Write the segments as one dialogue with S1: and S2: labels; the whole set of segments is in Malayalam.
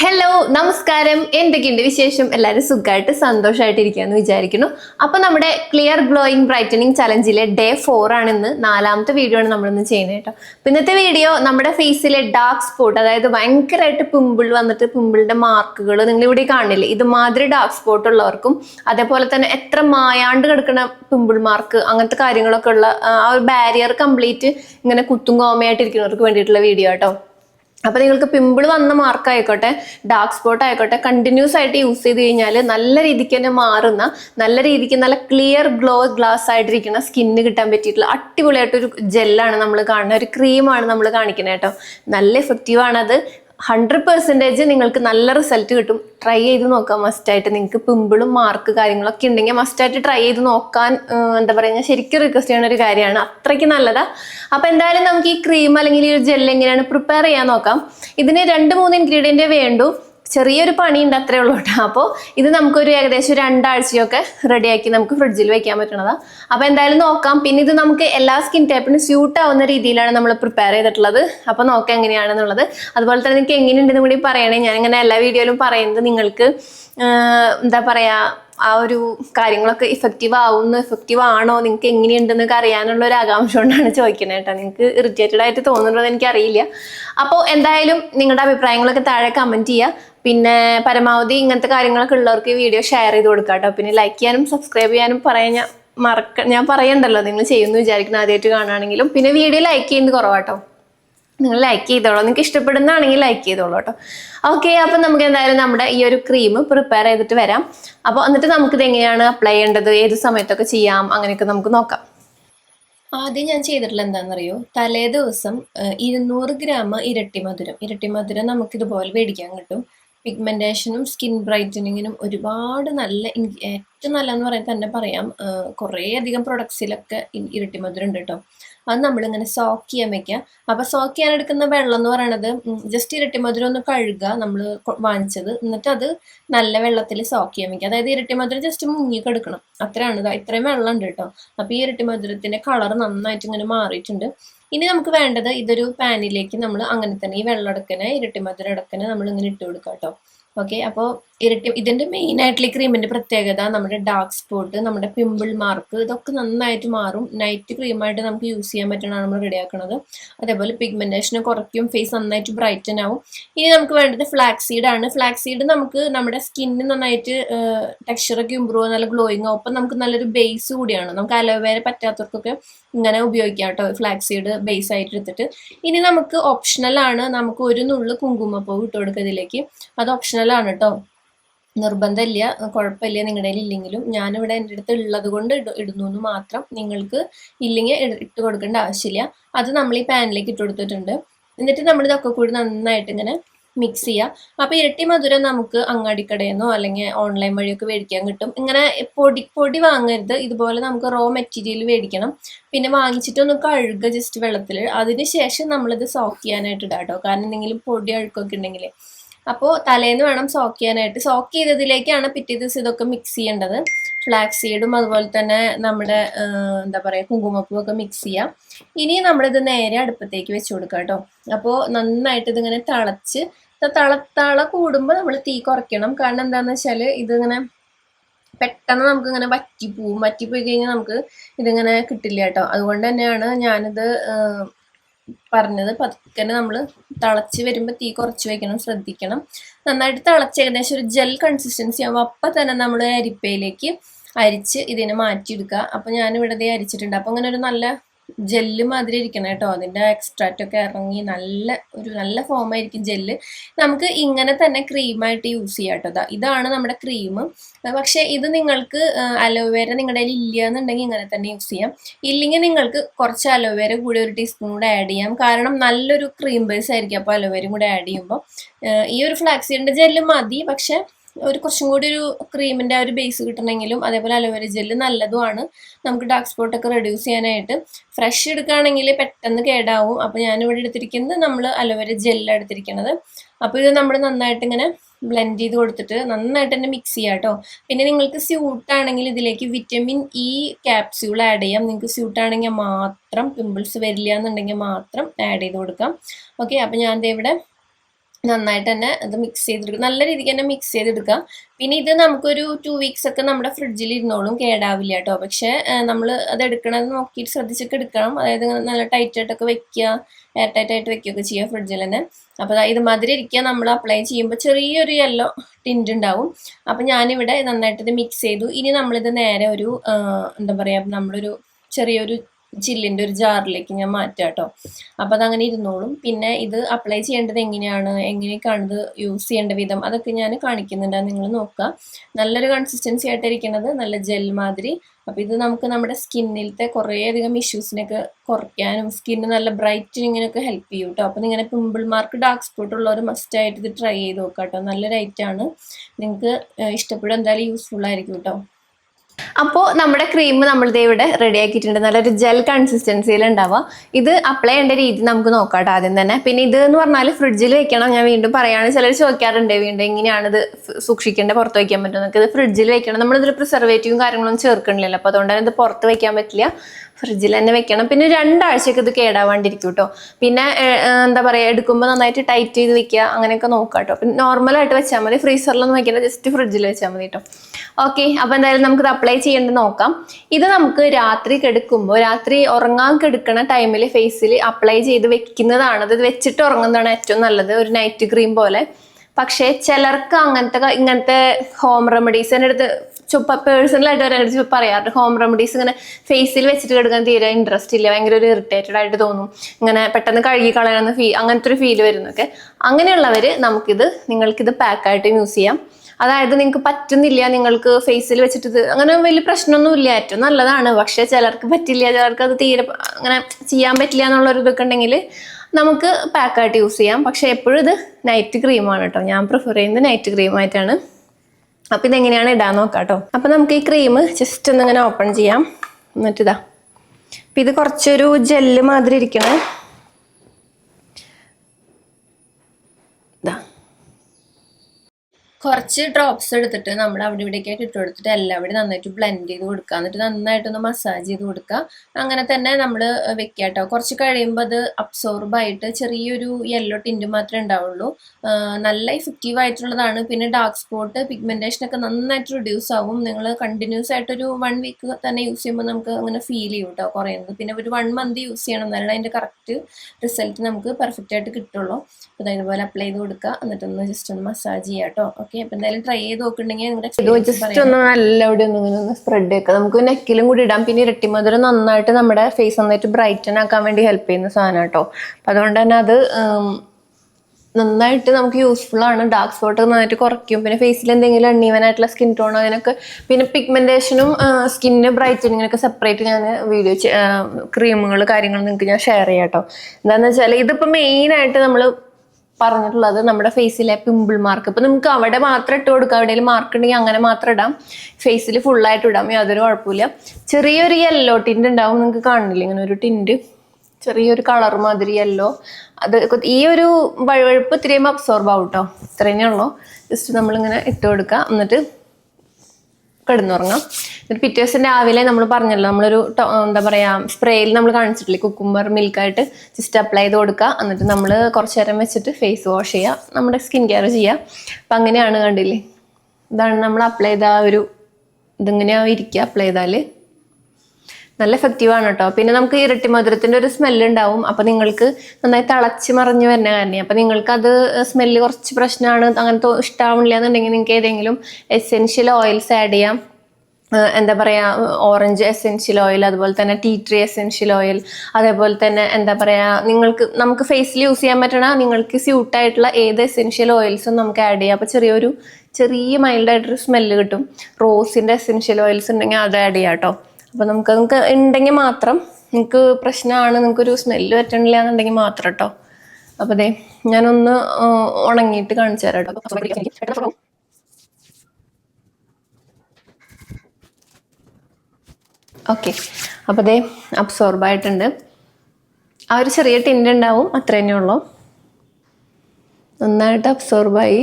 S1: ഹലോ നമസ്കാരം. എന്തൊക്കെയുണ്ട് വിശേഷം? എല്ലാവരും സുഖമായിട്ട് സന്തോഷമായിട്ട് ഇരിക്കുകയെന്ന് വിചാരിക്കുന്നു. അപ്പോൾ നമ്മുടെ ക്ലിയർ ഗ്ലോയിങ് ബ്രൈറ്റനിങ് ചലഞ്ചിലെ ഡേ ഫോർ ആണ് നാലാമത്തെ വീഡിയോ ആണ് നമ്മളിന്ന് ചെയ്യുന്നത് കേട്ടോ. ഇന്നത്തെ വീഡിയോ നമ്മുടെ ഫേസിലെ ഡാർക്ക് സ്പോട്ട് അതായത് ഭയങ്കരമായിട്ട് പിമ്പിൾ വന്നിട്ട് പിമ്പിളിന്റെ മാർക്കുകൾ നിങ്ങൾ ഇവിടെ കാണില്ലേ? ഇതുമാതിരി ഡാർക്ക് സ്പോട്ട് ഉള്ളവർക്കും അതേപോലെ തന്നെ എത്ര മായാണ്ട് കിടക്കുന്ന പിമ്പിൾ മാർക്ക് അങ്ങനത്തെ കാര്യങ്ങളൊക്കെ ഉള്ള ആ ഒരു ബാരിയർ കംപ്ലീറ്റ് ഇങ്ങനെ കുത്തും കോമയായിട്ടിരിക്കുന്നവർക്ക് വേണ്ടിയിട്ടുള്ള വീഡിയോ കേട്ടോ. അപ്പൊ നിങ്ങൾക്ക് പിമ്പിൾ വന്ന മാർക്ക് ആയിക്കോട്ടെ ഡാർക്ക് സ്പോട്ട് ആയിക്കോട്ടെ കണ്ടിന്യൂസ് ആയിട്ട് യൂസ് ചെയ്ത് കഴിഞ്ഞാൽ നല്ല രീതിക്ക് തന്നെ മാറുന്ന നല്ല രീതിക്ക് നല്ല ക്ലിയർ ഗ്ലോ ഗ്ലാസ് ആയിട്ടിരിക്കുന്ന സ്കിന്ന് കിട്ടാൻ പറ്റിയിട്ടുള്ള അടിപൊളിയായിട്ടൊരു ജെല്ലാണ് നമ്മൾ കാണുന്നത് ഒരു ക്രീമാണ് നമ്മൾ കാണിക്കുന്നത് കേട്ടോ. നല്ല എഫക്റ്റീവ് ആണത് ഹൺഡ്രഡ് പെർസെന്റേജ് നിങ്ങൾക്ക് നല്ല റിസൾട്ട് കിട്ടും. ട്രൈ ചെയ്ത് നോക്കാം. മസ്റ്റായിട്ട് നിങ്ങൾക്ക് പിമ്പിളും മാർക്ക് കാര്യങ്ങളൊക്കെ ഉണ്ടെങ്കിൽ മസ്റ്റായിട്ട് ട്രൈ ചെയ്ത് നോക്കാൻ എന്താ പറയുക ഞാൻ ശരിക്കും റിക്വസ്റ്റ് ചെയ്യുന്ന ഒരു കാര്യമാണ്. അത്രയ്ക്ക് നല്ലതാ. അപ്പോൾ എന്തായാലും നമുക്ക് ഈ ക്രീം അല്ലെങ്കിൽ ഈ ഒരു ജെൽ എങ്ങനെയാണ് പ്രിപ്പയർ ചെയ്യാൻ നോക്കാം. ഇതിന് രണ്ട് മൂന്ന് ഇൻഗ്രീഡിയന്റേ വേണ്ടൂ. ചെറിയൊരു പണിയുണ്ട് അത്രേ ഉള്ളൂ കേട്ടോ. അപ്പോൾ ഇത് നമുക്കൊരു ഏകദേശം രണ്ടാഴ്ചയൊക്കെ റെഡിയാക്കി നമുക്ക് ഫ്രിഡ്ജിൽ വെക്കാൻ പറ്റണതാണ് അപ്പോൾ എന്തായാലും നോക്കാം. പിന്നെ ഇത് നമുക്ക് എല്ലാ സ്കിൻ ടൈപ്പിനും സ്യൂട്ട് ആവുന്ന രീതിയിലാണ് നമ്മൾ പ്രിപ്പയർ ചെയ്തിട്ടുള്ളത്. അപ്പോൾ നോക്കാം എങ്ങനെയാണെന്നുള്ളത്. അതുപോലെ തന്നെ നിങ്ങൾക്ക് എങ്ങനെയുണ്ടെന്ന് കൂടി പറയണേ. ഞാനിങ്ങനെ എല്ലാ വീഡിയോയിലും പറയുന്നത് നിങ്ങൾക്ക് എന്താ പറയുക ആ ഒരു കാര്യങ്ങളൊക്കെ ഇഫക്റ്റീവ് ആവുന്നു ഇഫക്റ്റീവ് ആണോ നിങ്ങൾക്ക് എങ്ങനെയുണ്ടെന്നൊക്കെ അറിയാനുള്ള ഒരു ആകാംക്ഷ കൊണ്ടാണ് ചോദിക്കുന്നത് കേട്ടോ. നിങ്ങൾക്ക് ഇറിറ്റേറ്റഡ് ആയിട്ട് തോന്നുന്നുണ്ടോ എനിക്കറിയില്ല. അപ്പോൾ എന്തായാലും നിങ്ങളുടെ അഭിപ്രായങ്ങളൊക്കെ താഴെ കമന്റ് ചെയ്യുക പിന്നെ പരമാവധി ഇങ്ങനത്തെ കാര്യങ്ങളൊക്കെ ഉള്ളവർക്ക് ഈ വീഡിയോ ഷെയർ ചെയ്ത് കൊടുക്കുക കേട്ടോ. പിന്നെ ലൈക്ക് ചെയ്യാനും സബ്സ്ക്രൈബ് ചെയ്യാനും പറയാൻ ഞാൻ മറക്ക ഞാൻ പറയണ്ടല്ലോ നിങ്ങൾ ചെയ്യുന്നു വിചാരിക്കുന്ന ആദ്യമായിട്ട് കാണുകയാണെങ്കിലും. പിന്നെ വീഡിയോ ലൈക്ക് ചെയ്യുന്നത് കുറവാട്ടോ നിങ്ങൾ ലൈക്ക് ചെയ്തോളൂ. നിങ്ങൾക്ക് ഇഷ്ടപ്പെടുന്നതാണെങ്കിൽ ലൈക്ക് ചെയ്തോളൂ കേട്ടോ. ഓക്കെ അപ്പം നമുക്ക് എന്തായാലും നമ്മുടെ ഈ ഒരു ക്രീം പ്രിപ്പയർ ചെയ്തിട്ട് വരാം. അപ്പോൾ എന്നിട്ട് നമുക്കിത് എങ്ങനെയാണ് അപ്ലൈ ചെയ്യേണ്ടത്? ഏത് സമയത്തൊക്കെ ചെയ്യാം? അങ്ങനെയൊക്കെ നമുക്ക് നോക്കാം. ആദ്യം ഞാൻ ചെയ്തിട്ടുള്ള എന്താണെന്നറിയോ? തലേ ദിവസം ഇരുന്നൂറ് ഗ്രാം ഇരട്ടി മധുരം. ഇരട്ടി മധുരം നമുക്കിതുപോലെ മേടിക്കാൻ കിട്ടും. പിഗ്മെന്റേഷനും സ്കിൻ ബ്രൈറ്റനിങ്ങിനും ഒരുപാട് നല്ല ഏറ്റവും നല്ലതെന്ന് പറയാൻ തന്നെ പറയാം. കുറേ അധികം പ്രൊഡക്ട്സിലൊക്കെ ഇരട്ടി മധുരം ഉണ്ട് കേട്ടോ. അത് നമ്മളിങ്ങനെ സോക്ക് ചെയ്യാൻ വെക്കുക. അപ്പോൾ സോക്ക് ചെയ്യാൻ എടുക്കുന്ന വെള്ളം എന്ന് പറയണത് ജസ്റ്റ് ഇരട്ടി മധുരം ഒന്ന് കഴുകുക നമ്മൾ വാങ്ങിച്ചത്. എന്നിട്ട് അത് നല്ല വെള്ളത്തിൽ സോക്ക് ചെയ്യാൻ വെക്കുക. അതായത് ഇരട്ടി മധുരം ജസ്റ്റ് മുങ്ങി കെടുക്കണം. അത്രയാണ്. ഇത് ഇത്രയും വെള്ളം ഉണ്ട് കേട്ടോ. അപ്പോൾ ഈ ഇരട്ടി മധുരത്തിന്റെ കളർ നന്നായിട്ട് ഇങ്ങനെ മാറിയിട്ടുണ്ട്. ഇനി നമുക്ക് വേണ്ടത് ഇതൊരു പാനിലേക്ക് നമ്മൾ അങ്ങനെ തന്നെ ഈ വെള്ളം അടക്കനെ ഇരട്ടി മധുരം അടക്കനെ നമ്മൾ ഇങ്ങനെ ഇട്ട് കൊടുക്കാം കേട്ടോ. ഓക്കെ അപ്പോൾ ഇരട്ടി ഇതിന്റെ മെയിൻ ആയിട്ടുള്ള ഈ ക്രീമിന്റെ പ്രത്യേകത നമ്മുടെ ഡാർക്ക് സ്പോട്ട് നമ്മുടെ പിമ്പിൾ മാർക്ക് ഇതൊക്കെ നന്നായിട്ട് മാറും. നൈറ്റ് ക്രീമായിട്ട് നമുക്ക് യൂസ് ചെയ്യാൻ പറ്റണതാണ് നമ്മൾ റെഡിയാക്കുന്നത് അതേപോലെ പിഗ്മെന്റേഷൻ കുറയ്ക്കും ഫേസ് നന്നായിട്ട് ബ്രൈറ്റൻ ആവും. ഇനി നമുക്ക് വേണ്ടത് ഫ്ലാക്സ് സീഡാണ് ആണ്. ഫ്ലാക്സ് സീഡ് നമുക്ക് നമ്മുടെ സ്കിന്നിന് നന്നായിട്ട് ടെക്സ്ചറൊക്കെ ഇമ്പ്രൂവ് ആവും നല്ല ഗ്ലോയിങ് ആവും. അപ്പം നമുക്ക് നല്ലൊരു ബേസ് കൂടിയാണ്. നമുക്ക് അലോവേര പറ്റാത്തവർക്കൊക്കെ ഇങ്ങനെ ഉപയോഗിക്കാം കേട്ടോ ഫ്ലാക്സ് സീഡ് ബേസ് ആയിട്ട് എടുത്തിട്ട്. ഇനി നമുക്ക് ഓപ്ഷണൽ ആണ്. നമുക്ക് ഒരു നുള്ളു കുങ്കുമപ്പൂ ഇട്ട് കൊടുക്കുക ഇതിലേക്ക്. അത് ഓപ്ഷണൽ ആണ് കേട്ടോ നിർബന്ധമില്ല കുഴപ്പമില്ല നിങ്ങളുടെ കയ്യിൽ ഇല്ലെങ്കിലും. ഞാനിവിടെ എന്റെ അടുത്ത് ഉള്ളത് കൊണ്ട് ഇട ഇടുന്നു എന്ന് മാത്രം നിങ്ങൾക്ക് ഇല്ലെങ്കിൽ ഇട്ട് കൊടുക്കേണ്ട ആവശ്യമില്ല. അത് നമ്മൾ ഈ പാനിലേക്ക് ഇട്ട് കൊടുത്തിട്ടുണ്ട്. എന്നിട്ട് നമ്മൾ ഇതൊക്കെ കൂടി നന്നായിട്ട് ഇങ്ങനെ മിക്സ് ചെയ്യുക അപ്പോൾ ഇരട്ടി മധുരം നമുക്ക് അങ്ങാടിക്കടയിൽ നിന്നോ അല്ലെങ്കിൽ ഓൺലൈൻ വഴിയൊക്കെ മേടിക്കാൻ കിട്ടും. ഇങ്ങനെ പൊടി പൊടി വാങ്ങരുത്. ഇതുപോലെ നമുക്ക് റോ മെറ്റീരിയൽ മേടിക്കണം. പിന്നെ വാങ്ങിച്ചിട്ട് ഒന്ന് കഴുകുക ജസ്റ്റ് വെള്ളത്തിൽ അതിന് ശേഷം നമ്മളിത് സോക്ക് ചെയ്യാനായിട്ട് ഇടാം കേട്ടോ കാരണം എന്തെങ്കിലും പൊടി അഴുക്കൊക്കെ ഉണ്ടെങ്കിൽ അപ്പോൾ തലേന്ന് വേണം സോക്ക് ചെയ്യാനായിട്ട്. സോക്ക് ചെയ്തതിലേക്കാണ് പിറ്റേ ദിവസം ഇതൊക്കെ മിക്സ് ചെയ്യേണ്ടത്. ഫ്ലാക്സ് സീഡും അതുപോലെ തന്നെ നമ്മുടെ എന്താ പറയുക കുങ്കുമപ്പൂ ഒക്കെ മിക്സ് ചെയ്യാം. ഇനി നമ്മളിത് നേരെ അടുപ്പത്തേക്ക് വെച്ച് കൊടുക്കാം കേട്ടോ. അപ്പോൾ നന്നായിട്ട് ഇതിങ്ങനെ തിളച്ച് തിളത്താള തള തള കൂടുമ്പോൾ നമ്മൾ തീ കുറയ്ക്കണം. കാരണം എന്താണെന്ന് വെച്ചാൽ ഇതിങ്ങനെ പെട്ടെന്ന് നമുക്കിങ്ങനെ വറ്റിപ്പോവും. വറ്റിപ്പോയി കഴിഞ്ഞാൽ നമുക്ക് ഇതിങ്ങനെ കിട്ടില്ല കേട്ടോ. അതുകൊണ്ട് തന്നെയാണ് ഞാനിത് പറഞ്ഞത്. പതുക്കനെ നമ്മൾ തിളച്ച് വരുമ്പോൾ തീ കുറച്ച് വയ്ക്കണം ശ്രദ്ധിക്കണം. നന്നായിട്ട് തിളച്ച് ഏകദേശം ഒരു ജെൽ കൺസിസ്റ്റൻസി ആകുമ്പോൾ അപ്പം തന്നെ നമ്മൾ അരിപ്പയിലേക്ക് അരിച്ച് ഇതിനെ മാറ്റിയെടുക്കുക. അപ്പം ഞാനിവിടെ ദേ അരിച്ചിട്ടുണ്ട്. അപ്പം അങ്ങനെ ഒരു നല്ല ജെല്ല് മാതിരി ഇരിക്കണം കേട്ടോ അതിന്റെ എക്സ്ട്രാക്റ്റ് ഒക്കെ ഇറങ്ങി നല്ല ഒരു നല്ല ഫോം ആയിരിക്കും ജെല്ല്. നമുക്ക് ഇങ്ങനെ തന്നെ ക്രീമായിട്ട് യൂസ് ചെയ്യാം കേട്ടോ ഇതാണ് നമ്മുടെ ക്രീം പക്ഷേ ഇത് നിങ്ങൾക്ക് അലോവേര നിങ്ങളുടെ കയ്യിൽ ഇല്ല എന്നുണ്ടെങ്കിൽ ഇങ്ങനെ തന്നെ യൂസ് ചെയ്യാം. ഇല്ലെങ്കിൽ നിങ്ങൾക്ക് കുറച്ച് അലോവേര കൂടി ഒരു ടീസ്പൂൺ കൂടെ ആഡ് ചെയ്യാം. കാരണം നല്ലൊരു ക്രീം ബേസ് ആയിരിക്കും. അപ്പോൾ അലോവേരയും കൂടെ ആഡ് ചെയ്യുമ്പോൾ ഈ ഒരു ഫ്ലാക്സീഡിന്റെ ജെല്ല് മതി. പക്ഷെ ഒരു കുറച്ചും കൂടി ഒരു ക്രീമിന്റെ ആ ഒരു ബേസ് കിട്ടണമെങ്കിലും അതേപോലെ അലോവേര ജെല്ല് നല്ലതുമാണ്. നമുക്ക് ഡാർക്ക് സ്പോട്ടൊക്കെ റെഡ്യൂസ് ചെയ്യാനായിട്ട് ഫ്രഷ് എടുക്കുകയാണെങ്കിൽ പെട്ടെന്ന് കേടാവും. അപ്പോൾ ഞാനിവിടെ എടുത്തിരിക്കുന്നത് നമ്മൾ അലോവേര ജെല്ലാണ് എടുത്തിരിക്കുന്നത്. അപ്പോൾ ഇത് നമ്മൾ നന്നായിട്ട് ഇങ്ങനെ ബ്ലെൻഡ് ചെയ്ത് കൊടുത്തിട്ട് നന്നായിട്ട് തന്നെ മിക്സ് ചെയ്യാം കേട്ടോ. പിന്നെ നിങ്ങൾക്ക് സ്യൂട്ടാണെങ്കിൽ ഇതിലേക്ക് വിറ്റമിൻ ഇ ക്യാപ്സ്യൂൾ ആഡ് ചെയ്യാം. നിങ്ങൾക്ക് സ്യൂട്ടാണെങ്കിൽ മാത്രം പിമ്പിൾസ് വരില്ല എന്നുണ്ടെങ്കിൽ മാത്രം ആഡ് ചെയ്ത് കൊടുക്കാം. ഓക്കെ അപ്പോൾ ഞാൻ ഇവിടെ നന്നായിട്ട് തന്നെ അത് മിക്സ് ചെയ്തെടുക്കുക. നല്ല രീതിക്ക് തന്നെ മിക്സ് ചെയ്തെടുക്കാം പിന്നെ ഇത് നമുക്കൊരു ടു വീക്സ് ഒക്കെ നമ്മുടെ ഫ്രിഡ്ജിൽ ഇരുന്നോളും കേടാവില്ല കേട്ടോ. പക്ഷേ നമ്മൾ അത് എടുക്കണത് നോക്കിയിട്ട് ശ്രദ്ധിച്ചൊക്കെ എടുക്കണം. അതായത് നല്ല ടൈറ്റ് ആയിട്ടൊക്കെ വെക്കുക എയർ ടൈറ്റ് ആയിട്ട് വെക്കുകയൊക്കെ ചെയ്യുക ഫ്രിഡ്ജിൽ തന്നെ. അപ്പോൾ ഇതുമാതിരി ഇരിക്കുക. നമ്മൾ അപ്ലൈ ചെയ്യുമ്പോൾ ചെറിയൊരു യെല്ലോ ടിന്റ് ഉണ്ടാവും. അപ്പോൾ ഞാനിവിടെ നന്നായിട്ട് ഇത് മിക്സ് ചെയ്തു. ഇനി നമ്മളിത് നേരെ ഒരു എന്താ പറയുക നമ്മളൊരു ചെറിയൊരു ചില്ലിന്റെ ഒരു ജാറിലേക്ക് ഞാൻ മാറ്റാം കേട്ടോ അപ്പോൾ അതങ്ങനെ ഇരുന്നോളും. പിന്നെ ഇത് അപ്ലൈ ചെയ്യേണ്ടത് എങ്ങനെയാണ്? എങ്ങനെയൊക്കെയാണ് ഇത് യൂസ് ചെയ്യേണ്ട വിധം? അതൊക്കെ ഞാൻ കാണിക്കുന്നുണ്ട്. നിങ്ങൾ നോക്കുക. നല്ലൊരു കൺസിസ്റ്റൻസി ആയിട്ട് ഇരിക്കുന്നത് നല്ല ജെൽ മാതിരി. അപ്പോൾ ഇത് നമുക്ക് നമ്മുടെ സ്കിന്നിലത്തെ കുറേയധികം ഇഷ്യൂസിനൊക്കെ കുറയ്ക്കാനും സ്കിന്ന് നല്ല ബ്രൈറ്റനിങ്ങിനൊക്കെ ഹെൽപ്പ് ചെയ്യും കേട്ടോ അപ്പോൾ ഇങ്ങനെ പിമ്പിൾ മാർക്ക് ഡാർക്ക് സ്പോട്ട് ഉള്ളവർ മസ്റ്റായിട്ട് ഇത് ട്രൈ ചെയ്ത് നോക്കാം കേട്ടോ നല്ലൊരു ഐറ്റമാണ് നിങ്ങൾക്ക് ഇഷ്ടപ്പെടും എന്തായാലും യൂസ്ഫുൾ ആയിരിക്കും കേട്ടോ അപ്പോൾ നമ്മുടെ ക്രീം നമ്മൾ ഇവിടെ റെഡി ആക്കിയിട്ടുണ്ട്. നല്ലൊരു ജെൽ കൺസിസ്റ്റൻസിയിൽ ഉണ്ടാവുക ഇത് അപ്ലൈ ചെയ്യേണ്ട രീതി നമുക്ക് നോക്കാം ആദ്യം തന്നെ. പിന്നെ ഇത് എന്ന് പറഞ്ഞാൽ ഫ്രിഡ്ജിൽ വെക്കണം. ഞാൻ വീണ്ടും പറയുകയാണ് ചിലർ ചോദിക്കാറുണ്ട് വീണ്ടും എങ്ങനെയാണ് ഇത് സൂക്ഷിക്കേണ്ടത് പുറത്ത് വയ്ക്കാൻ പറ്റും നമുക്ക് ഇത് ഫ്രിഡ്ജിൽ വെക്കണം. നമ്മളിതിൽ പ്രിസർവേറ്റീവും കാര്യങ്ങളൊന്നും ചേർക്കണില്ലല്ലോ. അപ്പോൾ അതുകൊണ്ട് തന്നെ ഇത് പുറത്ത് വയ്ക്കാൻ പറ്റില്ല. ഫ്രിഡ്ജിൽ തന്നെ വെക്കണം. പിന്നെ രണ്ടാഴ്ചയൊക്കെ ഇത് കേടാവാണ്ടിരിക്കും കേട്ടോ പിന്നെ എന്താ പറയുക എടുക്കുമ്പോൾ നന്നായിട്ട് ടൈറ്റ് ചെയ്ത് വെക്കുക അങ്ങനെയൊക്കെ നോക്കുക കേട്ടോ പിന്നെ നോർമലായിട്ട് വെച്ചാൽ മതി. ഫ്രീസറിലൊന്നും വെക്കേണ്ട ജസ്റ്റ് ഫ്രിഡ്ജിൽ വെച്ചാൽ മതി കേട്ടോ ഓക്കെ അപ്പോൾ എന്തായാലും നമുക്കിത് അപ്ലൈ ചെയ്യേണ്ടത് നോക്കാം. ഇത് നമുക്ക് രാത്രി കെടുക്കുമ്പോൾ രാത്രി ഉറങ്ങാൻ കിടക്കുന്ന ടൈമിൽ ഫേസിൽ അപ്ലൈ ചെയ്ത് വെക്കുന്നതാണ്. അത് വെച്ചിട്ട് ഉറങ്ങുന്നതാണ് ഏറ്റവും നല്ലത് ഒരു നൈറ്റ് ക്രീം പോലെ. പക്ഷേ ചിലർക്ക് അങ്ങനത്തെ ഇങ്ങനത്തെ ഹോം റെമഡീസ് അടുത്ത് ചുപ്പ പേഴ്സണലായിട്ട് വരെ പറയാറുണ്ട്. ഹോം റെമഡീസ് ഇങ്ങനെ ഫേസിൽ വെച്ചിട്ട് കിടക്കാൻ തീരെ ഇൻട്രസ്റ്റ് ഇല്ല. ഭയങ്കര ഒരു ഇറിറ്റേറ്റഡ് ആയിട്ട് തോന്നും. ഇങ്ങനെ പെട്ടെന്ന് കഴുകി കളയണമെന്ന് ഫീ അങ്ങനത്തെ ഒരു ഫീൽ വരുന്നൊക്കെ അങ്ങനെയുള്ളവർ നമുക്കിത് നിങ്ങൾക്കിത് പാക്കായിട്ട് യൂസ് ചെയ്യാം. അതായത് നിങ്ങൾക്ക് പറ്റുന്നില്ല നിങ്ങൾക്ക് ഫേസിൽ വെച്ചിട്ട് ഇത് അങ്ങനെ വലിയ പ്രശ്നമൊന്നുമില്ല ഏറ്റവും നല്ലതാണ്. പക്ഷേ ചിലർക്ക് പറ്റില്ല ചിലർക്ക് അത് തീരെ അങ്ങനെ ചെയ്യാൻ പറ്റില്ല എന്നുള്ളൊരു ഇതൊക്കെ ഉണ്ടെങ്കിൽ നമുക്ക് പാക്കായിട്ട് യൂസ് ചെയ്യാം. പക്ഷേ എപ്പോഴും ഇത് നൈറ്റ് ക്രീമാണ് കേട്ടോ. ഞാൻ പ്രിഫർ ചെയ്യുന്നത് നൈറ്റ് ക്രീമായിട്ടാണ് അപ്പം ഇതെങ്ങനെയാണ് ഇടാൻ നോക്കാം കേട്ടോ അപ്പം നമുക്ക് ഈ ക്രീം ജസ്റ്റ് ഒന്ന് ഇങ്ങനെ ഓപ്പൺ ചെയ്യാം. എന്നിട്ടിതാ. അപ്പം ഇത് കുറച്ചൊരു ജെല്ല് മാതിരി ഇരിക്കണേ. കുറച്ച് ഡ്രോപ്സ് എടുത്തിട്ട് നമ്മൾ അവിടെ ഇവിടേക്കായിട്ട് ഇട്ട് കൊടുത്തിട്ട് എല്ലാവിടെ നന്നായിട്ട് ബ്ലെൻഡ് ചെയ്ത് കൊടുക്കുക. എന്നിട്ട് നന്നായിട്ടൊന്ന് മസാജ് ചെയ്ത് കൊടുക്കുക. അങ്ങനെ തന്നെ നമ്മൾ വെക്കുക കേട്ടോ. കുറച്ച് കഴിയുമ്പോൾ അത് അബ്സോർബ് ആയിട്ട് ചെറിയൊരു യെല്ലോ ടിന്റ് മാത്രമേ ഉണ്ടാവുള്ളൂ. നല്ല ഇഫക്റ്റീവ് ആയിട്ടുള്ളതാണ്. പിന്നെ ഡാർക്ക് സ്പോട്ട് പിഗ്മെന്റേഷൻ ഒക്കെ നന്നായിട്ട് റിഡ്യൂസ് ആവും. നിങ്ങൾ കണ്ടിന്യൂസ് ആയിട്ടൊരു വൺ വീക്ക് തന്നെ യൂസ് ചെയ്യുമ്പോൾ നമുക്ക് അങ്ങനെ ഫീൽ ചെയ്യും കേട്ടോ കുറയുന്നത്. പിന്നെ ഒരു വൺ മന്ത് യൂസ് ചെയ്യണം എന്നാലാണ് അതിന്റെ കറക്റ്റ് റിസൾട്ട് നമുക്ക് പെർഫെക്റ്റ് ആയിട്ട് കിട്ടുള്ളൂ. അപ്പോൾ അതേപോലെ അപ്ലൈ ചെയ്ത് കൊടുക്കുക. എന്നിട്ടൊന്ന് ജസ്റ്റ് ഒന്ന് മസാജ് ചെയ്യാം കേട്ടോ. ഓക്കെ അപ്പൊ എന്തായാലും ട്രൈ ചെയ്ത് നോക്കുന്നുണ്ടെങ്കിൽ നിങ്ങളുടെ ജസ്റ്റ് ഒന്ന് ഒന്ന് ഇങ്ങനെ ഒന്ന് സ്പ്രെഡ് ചെയ്യുക നമുക്ക് നെക്കിലും കൂടി ഇടാം. പിന്നെ ഇരട്ടി മധുരം നന്നായിട്ട് നമ്മുടെ ഫേസ് നന്നായിട്ട് ബ്രൈറ്റൻ ആക്കാൻ വേണ്ടി ഹെൽപ്പ് ചെയ്യുന്ന സാധനം കേട്ടോ. അപ്പൊ അതുകൊണ്ട് തന്നെ അത് നന്നായിട്ട് നമുക്ക് യൂസ്ഫുൾ ആണ്. ഡാർക്ക് സ്പോട്ട് നന്നായിട്ട് കുറയ്ക്കും. പിന്നെ ഫേസിൽ എന്തെങ്കിലും അണ്ണീവൻ ആയിട്ടുള്ള സ്കിൻ ടോൺ അങ്ങനെയൊക്കെ പിന്നെ പിഗ്മെന്റേഷനും സ്കിന്ന് ബ്രൈറ്റനിങ്ങിനൊക്കെ സെപ്പറേറ്റ് ഞാൻ വീഡിയോ ക്രീമുകൾ കാര്യങ്ങൾ നിങ്ങൾക്ക് ഞാൻ ഷെയർ ചെയ്യാം കേട്ടോ. എന്താണെന്ന് വെച്ചാൽ ഇതിപ്പോൾ മെയിനായിട്ട് നമ്മൾ പറഞ്ഞിട്ടുള്ളത് നമ്മുടെ ഫേസിലെ പിമ്പിൾ മാർക്ക് ഇപ്പം നമുക്ക് അവിടെ മാത്രം ഇട്ട് കൊടുക്കാം. എവിടെയെങ്കിലും മാർക്ക് ഉണ്ടെങ്കിൽ അങ്ങനെ മാത്രം ഇടാം. ഫേസിൽ ഫുള്ളായിട്ട് ഇടാം. യാതൊരു കുഴപ്പമില്ല ചെറിയൊരു യെല്ലോ ടിന്റ് ഉണ്ടാവും. നിങ്ങൾക്ക് കാണുന്നില്ല? ഇങ്ങനെ ഒരു ടിന്റ് ചെറിയൊരു കളർ മാതിരി യെല്ലോ അത് ഈ ഒരു വഴുവഴുപ്പ് ഇത്രയും അബ്സോർബ് ആവും കേട്ടോ ഇത്രയേ ഉള്ളൂ. ജസ്റ്റ് നമ്മളിങ്ങനെ ഇട്ട് കൊടുക്കുക. എന്നിട്ട് കിടന്നുറങ്ങാം. എന്നിട്ട് പിറ്റേ ദിവസം രാവിലെ നമ്മൾ പറഞ്ഞല്ലോ നമ്മളൊരു എന്താ പറയുക സ്പ്രേയിൽ നമ്മൾ കാണിച്ചിട്ടില്ലേ കുക്കുംബർ മിൽക്കായിട്ട് ജസ്റ്റ് അപ്ലൈ ചെയ്ത് കൊടുക്കുക എന്നിട്ട് നമ്മൾ കുറച്ച് നേരം വെച്ചിട്ട് ഫേസ് വാഷ് ചെയ്യുക നമ്മുടെ സ്കിൻ കെയർ ചെയ്യുക അപ്പം അങ്ങനെയാണ് കണ്ടില്ലേ? ഇതാണ് നമ്മൾ അപ്ലൈ ചെയ്ത ആ ഒരു ഇതിങ്ങനെയാവും ഇരിക്കുക അപ്ലൈ ചെയ്താൽ നല്ല എഫക്റ്റീവ് ആണ് കേട്ടോ പിന്നെ നമുക്ക് ഇരട്ടി മധുരത്തിന്റെ ഒരു സ്മെല്ല് ഉണ്ടാവും. അപ്പൊ നിങ്ങൾക്ക് നന്നായി തിളച്ച് മറിഞ്ഞു വരുന്ന കാരണം അപ്പൊ നിങ്ങൾക്ക് അത് സ്മെല്ല് കുറച്ച് പ്രശ്നമാണ് അങ്ങനത്തെ ഇഷ്ടാവണില്ല എന്നുണ്ടെങ്കിൽ നിങ്ങൾക്ക് ഏതെങ്കിലും എസെൻഷ്യൽ ഓയിൽസ് ആഡ് ചെയ്യാം. എന്താ പറയുക ഓറഞ്ച് എസെൻഷ്യൽ ഓയിൽ അതുപോലെ തന്നെ ടീ ട്രീ എസെൻഷ്യൽ ഓയിൽ അതേപോലെ തന്നെ എന്താ പറയുക നിങ്ങൾക്ക് നമുക്ക് ഫേസിൽ യൂസ് ചെയ്യാൻ പറ്റണ നിങ്ങൾക്ക് സ്യൂട്ടായിട്ടുള്ള ഏത് എസെൻഷ്യൽ ഓയിൽസും നമുക്ക് ആഡ് ചെയ്യാം. അപ്പോൾ ചെറിയൊരു ചെറിയ മൈൽഡ് ആയിട്ടൊരു സ്മെല്ല് കിട്ടും. റോസിന്റെ എസെൻഷ്യൽ ഓയിൽസ് ഉണ്ടെങ്കിൽ അത് ആഡ് ചെയ്യാം കേട്ടോ അപ്പോൾ നമുക്ക് നിങ്ങൾക്ക് ഉണ്ടെങ്കിൽ മാത്രം നിങ്ങൾക്ക് പ്രശ്നമാണ് നിങ്ങൾക്കൊരു സ്മെല്ല് പറ്റണില്ല എന്നുണ്ടെങ്കിൽ മാത്രം കേട്ടോ അപ്പോൾ അതെ ഞാനൊന്ന് ഉണങ്ങിയിട്ട് കാണിച്ചു തരാം കേട്ടോ ഓക്കെ. അപ്പോൾ അബ്സോർബ് ആയിട്ടുണ്ട്. ആ ഒരു ചെറിയ ടിന്റ് ഉണ്ടാവും അത്ര തന്നെ ഉള്ളൂ. നന്നായിട്ട് അബ്സോർബായി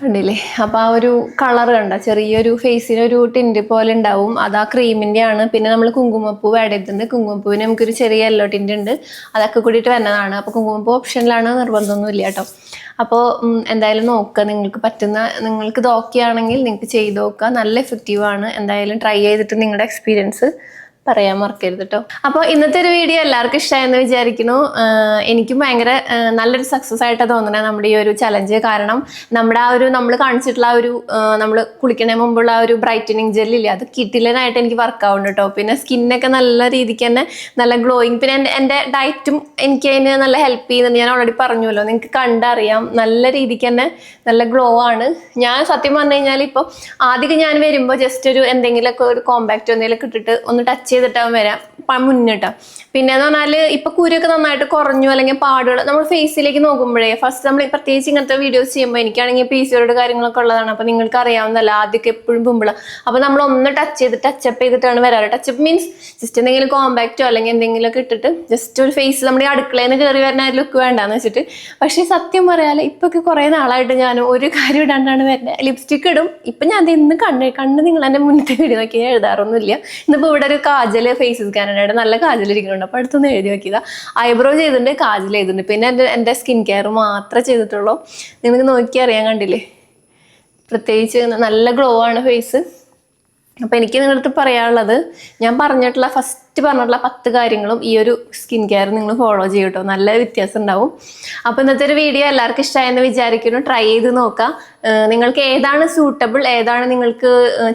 S1: കണ്ടില്ലേ? അപ്പോൾ ആ ഒരു കളർ കണ്ട ചെറിയൊരു ഫേസിനൊരു ടിന്റ് പോലെ ഉണ്ടാവും. അത് ആ ക്രീമിന്റെ ആണ്. പിന്നെ നമ്മൾ കുങ്കുമപ്പൂ ആഡ് കുങ്കുമപ്പൂവിന് നമുക്കൊരു ചെറിയ യെല്ലോ ടിന്റ് ഉണ്ട്. അതൊക്കെ കൂടിയിട്ട് വരുന്നതാണ് അപ്പോൾ കുങ്കുമപ്പൂ ഓപ്ഷനിലാണ് നിർബന്ധമൊന്നുമില്ല കേട്ടോ. അപ്പോൾ എന്തായാലും നോക്കുക. നിങ്ങൾക്ക് പറ്റുന്ന നിങ്ങൾക്ക് ഇത് ആണെങ്കിൽ നിങ്ങൾക്ക് ചെയ്ത് നോക്കുക. നല്ല എഫക്റ്റീവാണ് എന്തായാലും ട്രൈ ചെയ്തിട്ട് നിങ്ങളുടെ എക്സ്പീരിയൻസ് പറയാൻ മറക്കരുത് കേട്ടോ അപ്പോൾ ഇന്നത്തെ ഒരു വീഡിയോ എല്ലാവർക്കും ഇഷ്ടമായെന്ന് വിചാരിക്കുന്നു. എനിക്കും ഭയങ്കര നല്ലൊരു സക്സസ് ആയിട്ട് തോന്നണേ നമ്മുടെ ഈ ഒരു ചലഞ്ച് കാരണം നമ്മുടെ ആ ഒരു നമ്മൾ കാണിച്ചിട്ടുള്ള ആ ഒരു നമ്മൾ കുളിക്കണ മുമ്പുള്ള ആ ഒരു ബ്രൈറ്റനിങ് ജെല്ലില്ലേ അത് കിട്ടില്ലനായിട്ട് എനിക്ക് വർക്ക് ആവുന്നുണ്ട് കേട്ടോ പിന്നെ സ്കിന്നൊക്കെ നല്ല രീതിക്ക് തന്നെ നല്ല ഗ്ലോയിങ് പിന്നെ എന്റെ ഡയറ്റും എനിക്ക് അതിന് നല്ല ഹെൽപ്പ് ചെയ്യുന്നുണ്ട്. ഞാൻ ഓൾറെഡി പറഞ്ഞുവല്ലോ നിങ്ങൾക്ക് കണ്ടറിയാം. നല്ല രീതിക്ക് തന്നെ നല്ല ഗ്ലോ ആണ്. ഞാൻ സത്യം പറഞ്ഞു കഴിഞ്ഞാൽ ഇപ്പോൾ ആദ്യം ഞാൻ വരുമ്പോൾ ജസ്റ്റ് ഒരു എന്തെങ്കിലുമൊക്കെ ഒരു കോമ്പാക്റ്റ് എന്തെങ്കിലുമൊക്കെ ഇട്ടിട്ട് ഒന്ന് ടച്ച് ചെയ്തിട്ടാവും വരാം. മുന്നിട്ടാ. പിന്നെ എന്ന് പറഞ്ഞാൽ ഇപ്പൊ കുരുക്കെ നന്നായിട്ട് കുറഞ്ഞു അല്ലെങ്കിൽ പാടുകൾ നമ്മൾ ഫേസിലേക്ക് നോക്കുമ്പോഴേ ഫസ്റ്റ് നമ്മൾ പ്രത്യേകിച്ച് ഇങ്ങനത്തെ വീഡിയോസ് ചെയ്യുമ്പോൾ എനിക്കാണെങ്കിൽ പി സിയോട് കാര്യങ്ങളൊക്കെ ഉള്ളതാണ്. അപ്പൊ നിങ്ങൾക്ക് അറിയാവുന്നതല്ല ആദ്യമൊക്കെ എപ്പോഴും പിമ്പിള അപ്പൊ നമ്മൾ ഒന്ന് ടച്ച് ചെയ്ത് ടച്ചപ്പ് ചെയ്തിട്ടാണ് വരാറ്. ടച്ചപ്പ് മീൻസ് ജസ്റ്റ് എന്തെങ്കിലും കോമ്പാക്റ്റോ അല്ലെങ്കിൽ എന്തെങ്കിലുമൊക്കെ ഇട്ടിട്ട് ജസ്റ്റ് ഒരു ഫേസ് നമ്മുടെ അടുക്കളയിൽ നിന്ന് കയറി വരുന്ന ലുക്ക് വേണ്ടെന്ന് വെച്ചിട്ട്. പക്ഷേ സത്യം പറയാൽ ഇപ്പൊക്കെ കുറെ നാളായിട്ട് ഞാൻ ഒരു കാര്യം ഇടാണ്ടാണ് വരുന്നത് ലിപ്സ്റ്റിക് ഇടും. ഇപ്പൊ ഞാൻ അത് ഇന്ന് കണ്ണ് കണ്ണ് നിങ്ങൾ എന്റെ മുന്നത്തെ വീഡിയോ നോക്കി എഴുതാറൊന്നുമില്ല. ഇന്നിപ്പോ ഇവിടെ ഒരു കാജൽ ഫേസസ് കാനഡയുടെ നല്ല കാജൽ ഇരിക്കുന്നുണ്ട് അപ്പൊ അടുത്തൊന്ന് എഴുതി നോക്കിയതാ. ഐബ്രോ ചെയ്തിട്ടുണ്ട് കാജൽ ചെയ്തിട്ടുണ്ട്. പിന്നെ എന്റെ എന്റെ സ്കിൻ കെയർ മാത്രമേ ചെയ്തിട്ടുള്ളൂ. നിങ്ങൾക്ക് നോക്കി അറിയാൻ കണ്ടില്ലേ? പ്രത്യേകിച്ച് നല്ല ഗ്ലോ ആണ് ഫേസ് അപ്പൊ എനിക്ക് നിങ്ങളുടെ അടുത്ത് പറയാനുള്ളത് ഞാൻ പറഞ്ഞിട്ടുള്ള ഫസ്റ്റ് പറഞ്ഞിട്ടുള്ള പത്ത് കാര്യങ്ങളും ഈ ഒരു സ്കിൻ കെയർ നിങ്ങൾ ഫോളോ ചെയ്യും കേട്ടോ നല്ല വ്യത്യാസം ഉണ്ടാവും. അപ്പൊ ഇന്നത്തെ ഒരു വീഡിയോ എല്ലാവർക്കും ഇഷ്ടമായെന്ന് വിചാരിക്കുന്നു. ട്രൈ ചെയ്ത് നോക്കാം. നിങ്ങൾക്ക് ഏതാണ് സൂട്ടബിൾ ഏതാണ് നിങ്ങൾക്ക്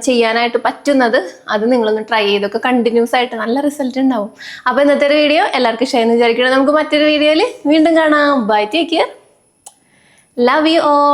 S1: ചെയ്യാനായിട്ട് പറ്റുന്നത് അത് നിങ്ങളൊന്ന് ട്രൈ ചെയ്തൊക്കെ കണ്ടിന്യൂസ് ആയിട്ട് നല്ല റിസൾട്ട് ഉണ്ടാവും. അപ്പൊ ഇന്നത്തെ ഒരു വീഡിയോ എല്ലാവർക്കും ഇഷ്ടമായെന്ന് വിചാരിക്കുന്നു. നമുക്ക് മറ്റൊരു വീഡിയോയിൽ വീണ്ടും കാണാം. Bye take care love you all